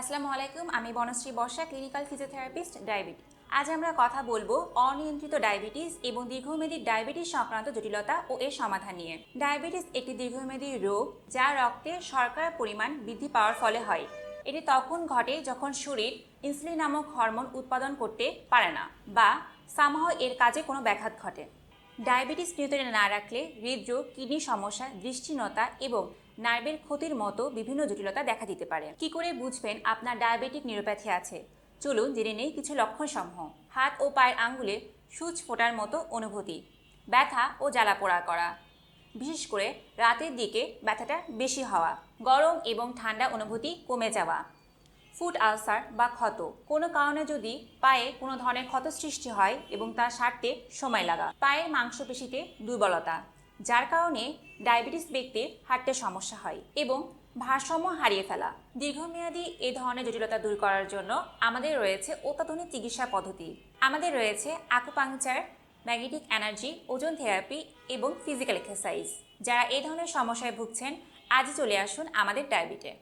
আসসালামু আলাইকুম, আমি Banasree Barsha clinical physiotherapist diabetes আজ আমরা কথা বলব অনিয়ন্ত্রিত ডায়াবেটিস এবং দীর্ঘমেয়াদী ডায়াবেটিস সংক্রান্ত জটিলতা ও এর সমাধান নিয়ে। ডায়াবেটিস একটি দীর্ঘমেয়াদী রোগ যা রক্তে শর্করার পরিমাণ বৃদ্ধি পাওয়ার ফলে হয়। এটি তখন ঘটে যখন শরীর ইনসুলিন নামক হরমোন উৎপাদন করতে পারে না বা সামহ এর কাজে কোনো ব্যাঘাত ঘটে। ডায়াবেটিস নিয়ন্ত্রণে না রাখলে হৃদরোগ, কিডনি সমস্যা দৃষ্টিহীনতা এবং নার্ভের ক্ষতির মতো বিভিন্ন জটিলতা দেখা দিতে পারে। কি করে বুঝবেন আপনার ডায়াবেটিক নিউরোপ্যাথি আছে? চলুন জেনে নেই কিছু লক্ষণসমূহ। হাত ও পায়ের আঙ্গুলে সূচ ফোটার মতো অনুভূতি। ব্যথা ও জ্বালা পোড়া করা। বিশেষ করে রাতের দিকে ব্যথাটা বেশি হওয়া। গরম এবং ঠান্ডা অনুভূতি কমে যাওয়া। ফুড আলসার বা ক্ষত। কোনো কারণে যদি পায়ে কোনো ধরনের ক্ষত সৃষ্টি হয় এবং তা সারতে সময় লাগা পায়ের মাংসপেশিতে দুর্বলতা, যার কারণে ডায়াবেটিস ব্যক্তির হাঁটতে সমস্যা হয় এবং ভারসাম্য হারিয়ে ফেলা। দীর্ঘমেয়াদী এই ধরনের জটিলতা দূর করার জন্য আমাদের রয়েছে অত্যাধুনিক চিকিৎসা পদ্ধতি। আমাদের রয়েছে acupuncture magnetic energy ozone therapy এবং ফিজিক্যাল এক্সারসাইজ যারা এই ধরনের সমস্যায় ভুগছেন, আজই চলে আসুন আমাদের ডায়াবিটে।